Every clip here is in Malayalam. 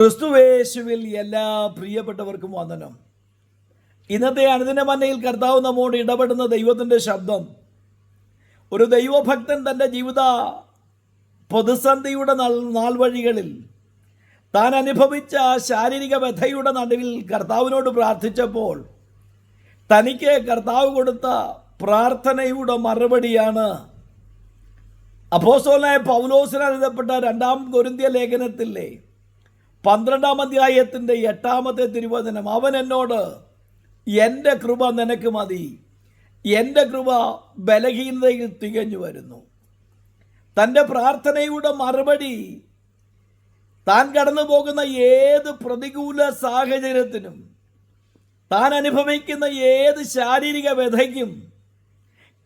ക്രിസ്തുവേശുവിൽ എല്ലാ പ്രിയപ്പെട്ടവർക്കും വന്ദനം. ഇന്നത്തെ അനുദിന മന്നയിൽ കർത്താവ് നമ്മോട് ഇടപെടുന്ന ദൈവത്തിന്റെ ശബ്ദം ഒരു ദൈവഭക്തൻ തന്റെ ജീവിത പ്രതിസന്ധിയുടെ നാൾ വഴികളിൽ താൻ അനുഭവിച്ച ശാരീരിക വ്യഥയുടെ നടുവിൽ കർത്താവിനോട് പ്രാർത്ഥിച്ചപ്പോൾ തനിക്ക് കർത്താവ് കൊടുത്ത പ്രാർത്ഥനയുടെ മറുപടിയാണ് അപ്പോസോലായ പൗലോസിന് എഴുതപ്പെട്ട രണ്ടാം കൊരിന്ത്യ ലേഖനത്തിലെ പന്ത്രണ്ടാം അധ്യായത്തിന്റെ എട്ടാമത്തെ തിരുവചനം. അവൻ എന്നോട് എന്റെ കൃപ നിനക്ക് മതി. എന്റെ കൃപ ബലഹീനതയിൽ തികഞ്ഞു വരുന്നു. തന്റെ പ്രാർത്ഥനയുടെ മറുപടി താൻ കടന്നു പോകുന്ന ഏത് പ്രതികൂല സാഹചര്യത്തിനും താൻ അനുഭവിക്കുന്ന ഏത് ശാരീരിക വ്യഥയ്ക്കും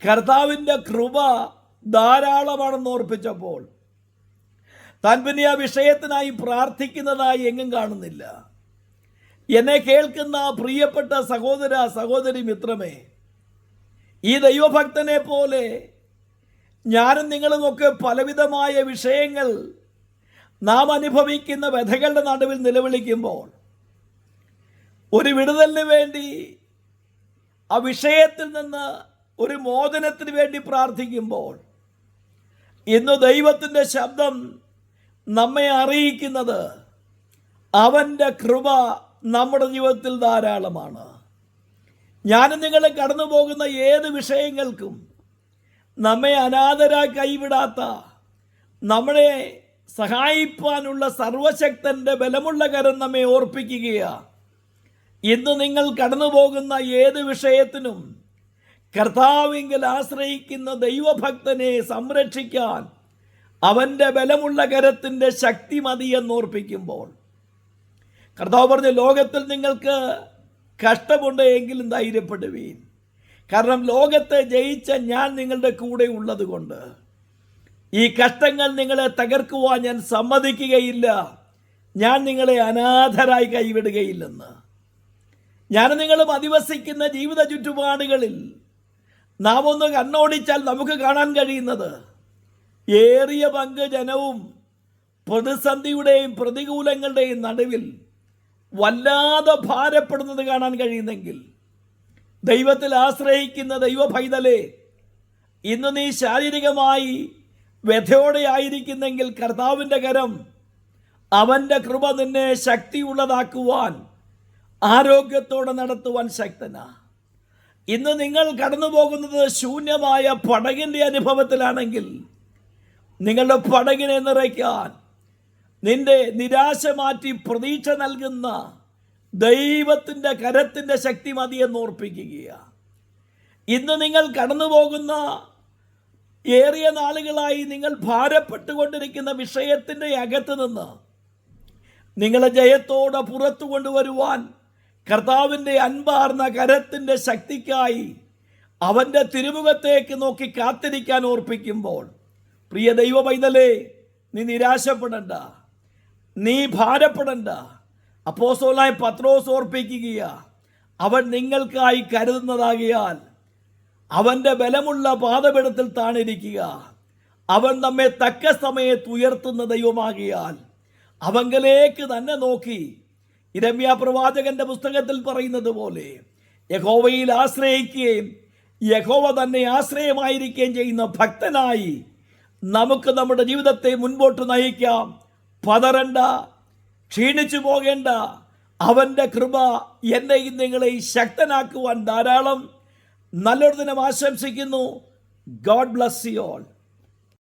കർത്താവിന്റെ കൃപ ധാരാളമാണെന്ന് ഓർപ്പിച്ചപ്പോൾ താൻ പിന്നെ ആ വിഷയത്തിനായി പ്രാർത്ഥിക്കുന്നതായി എങ്ങും കാണുന്നില്ല. എന്നെ കേൾക്കുന്ന പ്രിയപ്പെട്ട സഹോദര സഹോദരി മിത്രമേ ഈ ദൈവഭക്തനെ പോലെ ഞാനും നിങ്ങളുമൊക്കെ പലവിധമായ വിഷയങ്ങൾ നാം അനുഭവിക്കുന്ന വ്യഥകളുടെ നടുവിൽ നിലവിളിക്കുമ്പോൾ ഒരു വിടുതലിന് വേണ്ടി ആ വിഷയത്തിൽ നിന്ന് ഒരു മോചനത്തിന് വേണ്ടി പ്രാർത്ഥിക്കുമ്പോൾ ഇന്ന് ദൈവത്തിന്റെ ശബ്ദം നമ്മെ അറിയിക്കുന്നത് അവന്റെ കൃപ നമ്മുടെ ജീവിതത്തിൽ ധാരാളമാണ്. ഞാനും നിങ്ങൾ കടന്നു പോകുന്ന ഏത് വിഷയങ്ങൾക്കും നമ്മെ അനാഥരായി കൈവിടാത്ത നമ്മളെ സഹായിപ്പാനുള്ള സർവശക്തന്റെ ബലമുള്ള കരം നമ്മെ ഓർപ്പിക്കുകയാണ് ഇന്ന് നിങ്ങൾ കടന്നു പോകുന്ന ഏത് വിഷയത്തിനും കർത്താവിങ്കിൽ ആശ്രയിക്കുന്ന ദൈവഭക്തനെ സംരക്ഷിക്കാൻ അവന്റെ ബലമുള്ള കരത്തിന്റെ ശക്തി മതി എന്നോർപ്പിക്കുമ്പോൾ കർത്താവ് പറഞ്ഞ ലോകത്തിൽ നിങ്ങൾക്ക് കഷ്ടമുണ്ട് എങ്കിലും ധൈര്യപ്പെടുവീൻ. കാരണം ലോകത്തെ ജയിച്ച ഞാൻ നിങ്ങളുടെ കൂടെ ഉള്ളത് കൊണ്ട് ഈ കഷ്ടങ്ങൾ നിങ്ങളെ തകർക്കുവാൻ ഞാൻ സമ്മതിക്കുകയില്ല. ഞാൻ നിങ്ങളെ അനാഥരായി കൈവിടുകയില്ലെന്ന്. ഞാൻ നിങ്ങളും അധിവസിക്കുന്ന ജീവിത ചുറ്റുപാടുകളിൽ നാം ഒന്ന് കണ്ണോടിച്ചാൽ നമുക്ക് കാണാൻ കഴിയുന്നത് ഏറിയ പങ്ക് ജനവും പ്രതിസന്ധിയുടെയും പ്രതികൂലങ്ങളുടെയും നടുവിൽ വല്ലാതെ ഭാരപ്പെടുന്നത് കാണാൻ കഴിയുന്നെങ്കിൽ ദൈവത്തിൽ ആശ്രയിക്കുന്ന ദൈവ പൈതലെ ഇന്ന് നീ ശാരീരികമായി വ്യഥയോടെ ആയിരിക്കുന്നെങ്കിൽ കർത്താവിന്റെ കരം അവന്റെ കൃപ നിന്നെ ശക്തിയുള്ളതാക്കുവാൻ ആരോഗ്യത്തോടെ നടത്തുവാൻ ശക്തനാ. ഇന്ന് നിങ്ങൾ കടന്നു പോകുന്നത് ശൂന്യമായ പടകിന്റെ അനുഭവത്തിലാണെങ്കിൽ നിങ്ങളുടെ പടകിനെ നിറയ്ക്കാൻ. നിന്റെ നിരാശ മാറ്റി പ്രതീക്ഷ നൽകുന്ന ദൈവത്തിന്റെ കരത്തിന്റെ ശക്തി മതിയെന്ന് ഓർപ്പിക്കുകയാണ് ഇന്ന് നിങ്ങൾ കടന്നു പോകുന്ന ഏറിയ നാളുകളായി നിങ്ങൾ ഭാരപ്പെട്ടുകൊണ്ടിരിക്കുന്ന വിഷയത്തിന്റെ അകത്ത് നിന്ന് നിങ്ങളെ ജയത്തോടെ പുറത്തു കൊണ്ടുവരുവാൻ കർത്താവിന്റെ അൻപാർന്ന കരത്തിന്റെ ശക്തിക്കായി അവന്റെ തിരുമുഖത്തേക്ക് നോക്കി കാത്തിരിക്കാൻ ഓർപ്പിക്കുമ്പോൾ പ്രിയ ദൈവ പൈതലേ നീ നിരാശപ്പെടണ്ട. നീ ഭാരപ്പെടണ്ട. അപ്പോസോലായ പത്രോസ് ഓർപ്പിക്കുക അവൻ നിങ്ങൾക്കായി കരുതുന്നതാകിയാൽ അവന്റെ ബലമുള്ള പാതപിടത്തിൽ താണിരിക്കുക. അവൻ നമ്മെ തക്ക സമയത്ത് ഉയർത്തുന്ന ദൈവമാകിയാൽ അവങ്കലേക്ക് തന്നെ നോക്കി. ഇരമ്യ പ്രവാചകന്റെ പുസ്തകത്തിൽ പറയുന്നത് പോലെ യഹോവയിൽ ആശ്രയിക്കുകയും യഹോവ തന്നെ ആശ്രയമായിരിക്കുകയും ചെയ്യുന്ന ഭക്തനായി നമുക്ക് നമ്മുടെ ജീവിതത്തെ മുൻപോട്ട് നയിക്കാം. പതറണ്ട ക്ഷീണിച്ചു പോകേണ്ട അവന്റെ കൃപ എന്നെയും നിങ്ങളെ ശക്തനാക്കുവാൻ ധാരാളം. നല്ലൊരു ദിനം ആശംസിക്കുന്നു. God bless you all